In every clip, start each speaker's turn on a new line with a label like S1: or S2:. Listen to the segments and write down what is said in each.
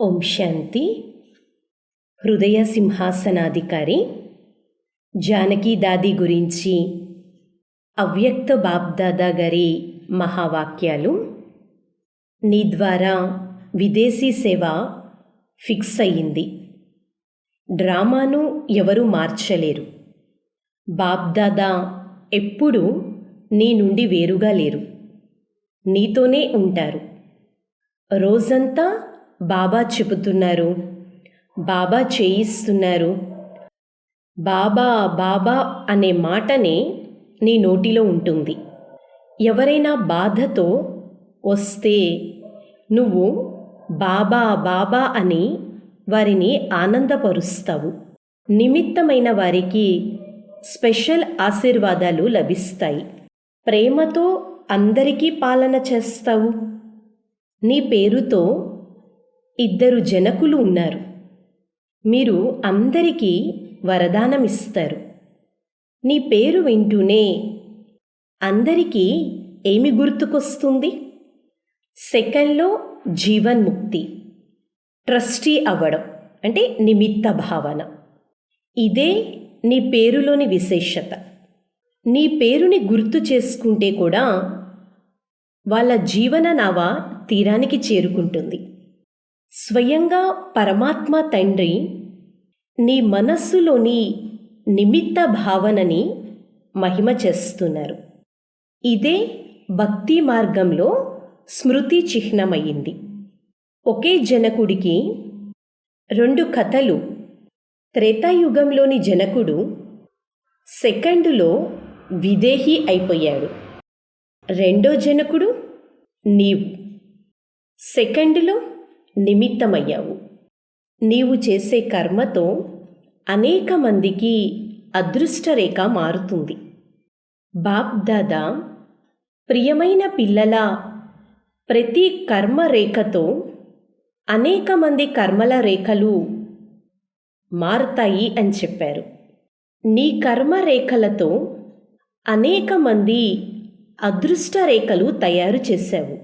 S1: ఓం శాంతి. హృదయ సింహాసనాధికారి జానకి దాది గురించి అవ్యక్త బాబ్దాదా గారి మహావాక్యాలు. నీ ద్వారా విదేశీ సేవ ఫిక్స్ అయ్యింది. డ్రామాను ఎవరూ మార్చలేరు. బాబ్దాదా ఎప్పుడూ నీ నుండి వేరుగా లేరు. నీతోనే ఉంటారు. రోజంతా బాబా చెబుతున్నారు. బాబా చేయిస్తున్నారు. బాబా బాబా అనే మాటనే నీ నోటిలో ఉంటుంది. ఎవరైనా బాధతో వస్తే నువ్వు బాబా బాబా అని వారిని ఆనందపరుస్తావు. నిమిత్తమైన వారికి స్పెషల్ ఆశీర్వాదాలు లభిస్తాయి. ప్రేమతో అందరికీ పాలన చేస్తావు. నీ పేరుతో ఇద్దరు జనకులు ఉన్నారు. మీరు అందరికీ వరదానం ఇస్తారు నీ పేరు వింటూనే అందరికీ ఏమి గుర్తుకొస్తుంది? సెకండ్లో జీవన్ముక్తి ట్రస్టీ అవ్వడం అంటే నిమిత్త భావన. ఇదే నీ పేరులోని విశేషత. నీ పేరుని గుర్తు చేసుకుంటే కూడా వాళ్ళ జీవన నావ తీరానికి చేరుకుంటుంది. స్వయంగా పరమాత్మ తండ్రి నీ మనస్సులోని నిమిత్త భావనని మహిమ చేస్తున్నారు. ఇదే భక్తి మార్గంలో స్మృతి చిహ్నమయ్యింది. ఒకే జనకుడికి రెండు కథలు. త్రేతాయుగంలోని జనకుడు సెకండులో విదేహి అయిపోయాడు. రెండో జనకుడు నీవు. సెకండులో నిమిత్తమయ్యావు. నీవు చేసే కర్మతో అనేక మందికి అదృష్టరేఖ మారుతుంది. బాప్దాదా ప్రియమైన పిల్లల ప్రతి కర్మ రేఖతో అనేక మంది కర్మల రేఖలు మారుతాయి అని చెప్పారు. నీ కర్మ రేఖలతో అనేక మంది అదృష్ట రేఖలు తయారు చేశావు.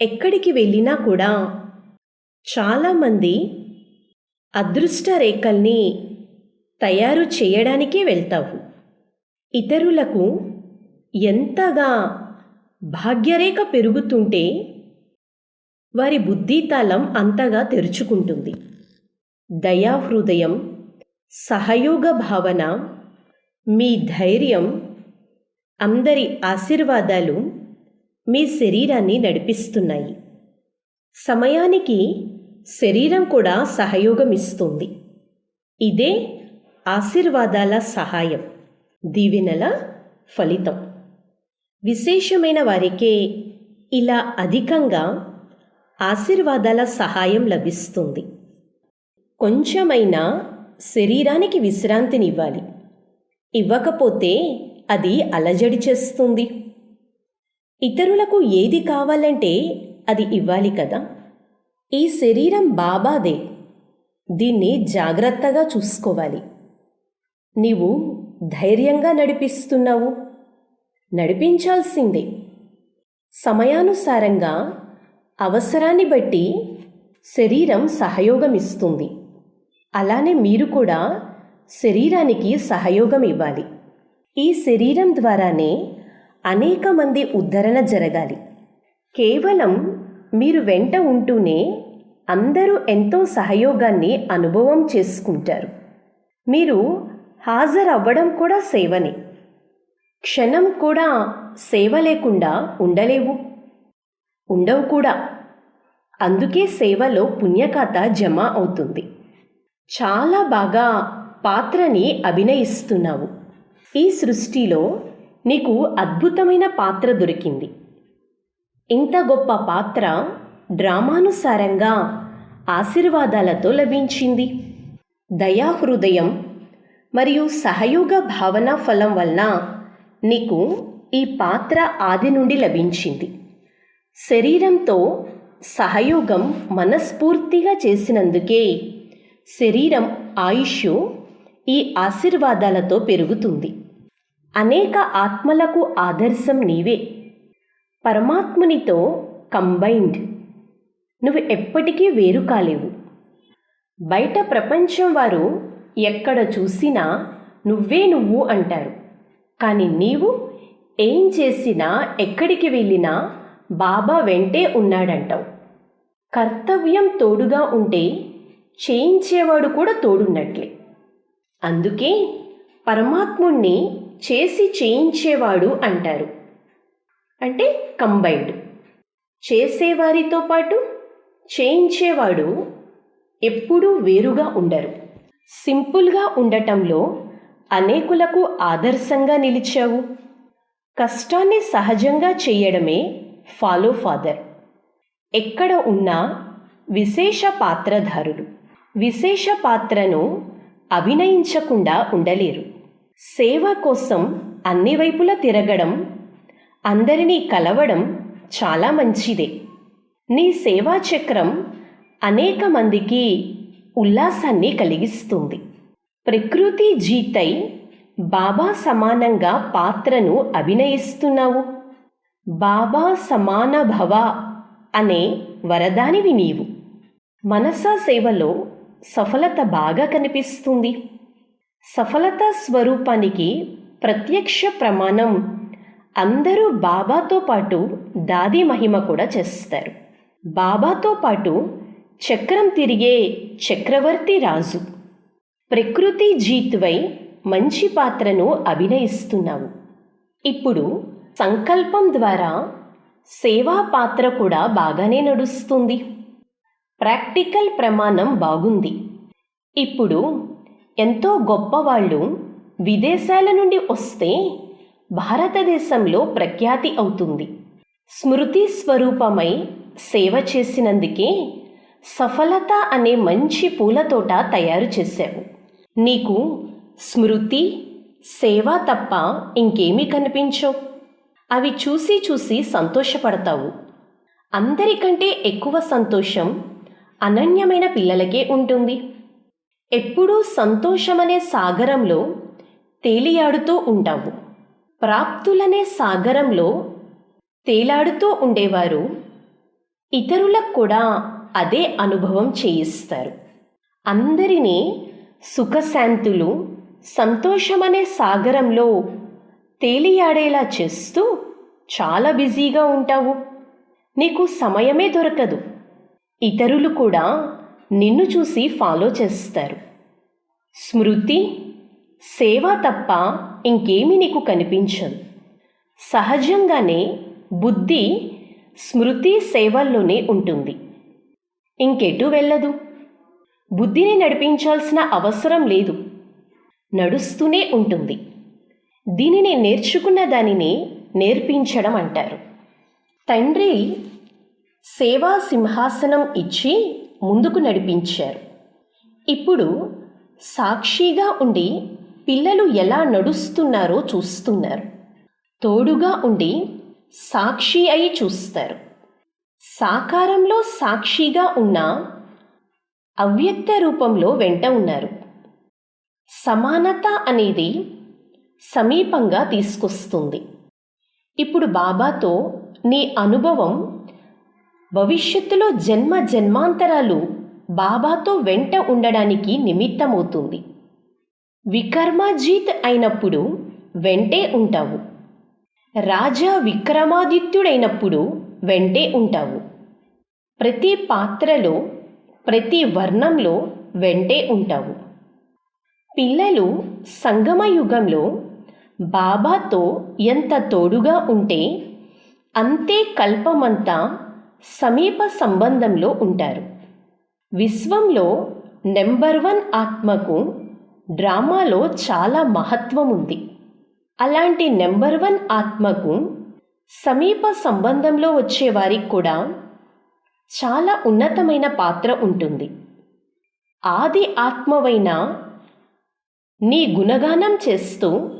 S1: ఎక్కడికి వెళ్ళినా కూడా చాలామంది అదృష్ట రేఖల్ని తయారు చేయడానికే వెళ్తావు. ఇతరులకు ఎంతగా భాగ్యరేఖ పెరుగుతుంటే వారి బుద్ధితాళం అంతగా తెరుచుకుంటుంది. దయాహృదయం సహయోగ భావన మీ ధైర్యం అందరి ఆశీర్వాదాలు మీ శరీరాన్ని నడిపిస్తున్నాయి. సమయానికి శరీరం కూడా సహయోగం ఇస్తుంది ఇదే ఆశీర్వాదాల సహాయం దీవెనల ఫలితం. విశేషమైన వారికే ఇలా అధికంగా ఆశీర్వాదాల సహాయం లభిస్తుంది. కొంచెమైనా శరీరానికి విశ్రాంతినివ్వాలి. ఇవ్వకపోతే అది అలజడి చేస్తుంది. ఇతరులకు ఏది కావాలంటే అది ఇవ్వాలి కదా? ఈ శరీరం బాబాదే. దీన్ని జాగ్రత్తగా చూసుకోవాలి. నీవు ధైర్యంగా నడిపిస్తున్నావు. నడిపించాల్సిందే. సమయానుసారంగా అవసరాన్ని బట్టి శరీరం సహయోగం ఇస్తుంది అలానే మీరు కూడా శరీరానికి సహయోగం ఇవ్వాలి. ఈ శరీరం ద్వారానే అనేక మంది ఉద్ధరణ జరగాలి. కేవలం మీరు వెంట ఉంటూనే అందరూ ఎంతో సహయోగాన్ని అనుభవం చేసుకుంటారు. మీరు హాజరవ్వడం కూడా సేవనే. క్షణం కూడా సేవ లేకుండా ఉండలేవు. ఉండవు కూడా. అందుకే సేవలో పుణ్యఖాత జమ అవుతుంది. చాలా బాగా పాత్రని అభినయిస్తున్నావు. ఈ సృష్టిలో నీకు అద్భుతమైన పాత్ర దొరికింది. ఇంత గొప్ప పాత్ర డ్రామానుసారంగా ఆశీర్వాదాలతో లభించింది. దయాహృదయం మరియు సహయోగ భావన ఫలం వలన నీకు ఈ పాత్ర ఆది నుండి లభించింది. శరీరంతో సహయోగం మనస్ఫూర్తిగా చేసినందుకే శరీరం ఆయుష్ ఈ ఆశీర్వాదాలతో పెరుగుతుంది. అనేక ఆత్మలకు ఆదర్శం నీవే. పరమాత్మునితో కంబైన్డ్. నువ్వు ఎప్పటికీ వేరు కాలేవు. బయట ప్రపంచం వారు ఎక్కడ చూసినా నువ్వే నువ్వు అంటారు. కానీ నీవు ఏం చేసినా ఎక్కడికి వెళ్ళినా బాబా వెంటే ఉన్నాడంటావు. కర్తవ్యం తోడుగా ఉంటే చేయించేవాడు కూడా తోడున్నట్లే. అందుకే పరమాత్ముణ్ణి చేసి చేయించేవాడు అంటారు. అంటే కంబైన్డ్. చేసేవారితో పాటు చేయించేవాడు ఎప్పుడూ వేరుగా ఉండరు. సింపుల్గా ఉండటంలో అనేకులకు ఆదర్శంగా నిలిచావు. కష్టాన్ని సహజంగా చేయడమే ఫాలో ఫాదర్. ఎక్కడ ఉన్నా విశేష పాత్రధారులు విశేష పాత్రను అభినయించకుండా ఉండలేరు. సేవ కోసం అన్ని వైపులా తిరగడం అందరినీ కలవడం చాలా మంచిదే. నీ సేవా చక్రం అనేక మందికి ఉల్లాసాన్ని కలిగిస్తుంది. ప్రకృతి జీతై బాబా సమానంగా పాత్రను అభినయిస్తున్నావు. బాబా సమాన భవ అనే వరదానివి నీవు. మనసా సేవలో సఫలత బాగా కనిపిస్తుంది. సఫలత స్వరూపానికి ప్రత్యక్ష ప్రమాణం అందరూ బాబాతో పాటు దాది మహిమ కూడా చేస్తారు. బాబాతో పాటు చక్రం తిరిగే చక్రవర్తి రాజు. ప్రకృతి జీత్వై మంచి పాత్రను అభినయిస్తున్నావు. ఇప్పుడు సంకల్పం ద్వారా సేవా పాత్ర కూడా బాగానే నడుస్తుంది. ప్రాక్టికల్ ప్రమాణం బాగుంది. ఇప్పుడు ఎంతో గొప్పవాళ్ళు విదేశాల నుండి వస్తే భారతదేశంలో ప్రఖ్యాతి అవుతుంది. స్మృతి స్వరూపమై సేవ చేసినందుకే సఫలత అనే మంచి పూలతోట తయారు చేశావు. నీకు స్మృతి సేవ తప్ప ఇంకేమీ కనిపించవు. అవి చూసి చూసి సంతోషపడతావు. అందరికంటే ఎక్కువ సంతోషం అనన్యమైన పిల్లలకే ఉంటుంది. ఎప్పుడూ సంతోషమనే సాగరంలో తేలియాడుతూ ఉంటావు. ప్రాప్తులనే సాగరంలో తేలాడుతూ ఉండేవారు. ఇతరులకు కూడా అదే అనుభవం చేయిస్తారు. అందరినీ సుఖశాంతులు సంతోషమనే సాగరంలో తేలియాడేలా చేస్తూ చాలా బిజీగా ఉంటావు. నీకు సమయమే దొరకదు. ఇతరులు కూడా నిన్ను చూసి ఫాలో చేస్తారు. స్మృతి సేవ తప్ప ఇంకేమీ నీకు కనిపించదు. సహజంగానే బుద్ధి స్మృతి సేవల్లోనే ఉంటుంది. ఇంకెటు వెళ్ళదు? బుద్ధిని నడిపించాల్సిన అవసరం లేదు. నడుస్తూనే ఉంటుంది. దీనిని నేర్చుకున్న దానిని నేర్పించడం అంటారు. తండ్రి సేవా సింహాసనం ఇచ్చి ముందుకు నడిపించారు. ఇప్పుడు సాక్షిగా ఉండి పిల్లలు ఎలా నడుస్తున్నారో చూస్తున్నారు. తోడుగా ఉండి సాక్షి అయి చూస్తారు. సాకారంలో సాక్షిగా ఉన్న అవ్యక్త రూపంలో వెంట ఉన్నారు. సమానత అనేది సమీపంగా తీసుకొస్తుంది. ఇప్పుడు బాబాతో నీ అనుభవం భవిష్యత్తులో జన్మ జన్మాంతరాలు బాబాతో వెంట ఉండడానికి నిమిత్తమవుతుంది. వికర్మాజీత్ అయినప్పుడు వెంటే ఉంటావు. రాజా విక్రమాదిత్యుడైనప్పుడు వెంటే ఉంటావు. ప్రతి పాత్రలో ప్రతి వర్ణంలో వెంటే ఉంటావు. పిల్లలు సంగమ యుగంలో బాబాతో ఎంత తోడుగా ఉంటే అంతే కల్పమంతా సమీప సంబంధంలో ఉంటారు. విశ్వంలో నెంబర్ వన్ ఆత్మకు డ్రామాలో చాలా మహత్వం ఉంది. అలాంటి నెంబర్ వన్ ఆత్మకు సమీప సంబంధంలో వచ్చేవారికి కూడా చాలా ఉన్నతమైన పాత్ర ఉంటుంది. ఆది ఆత్మవైన నీ గుణగానం చేస్తూ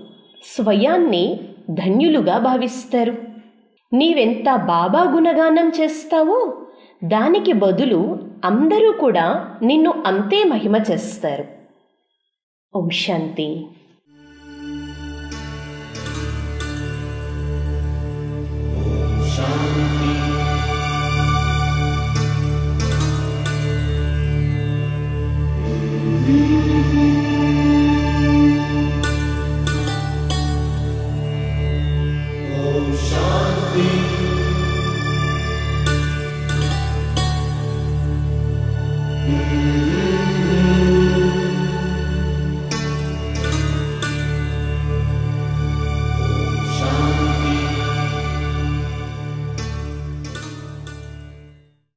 S1: స్వయాన్ని ధన్యులుగా భావిస్తారు. నీవెంత బాబా గుణగానం చేస్తావో దానికి బదులు అందరూ కూడా నిన్ను అంతే మహిమ చేస్తారు. ఓం శాంతి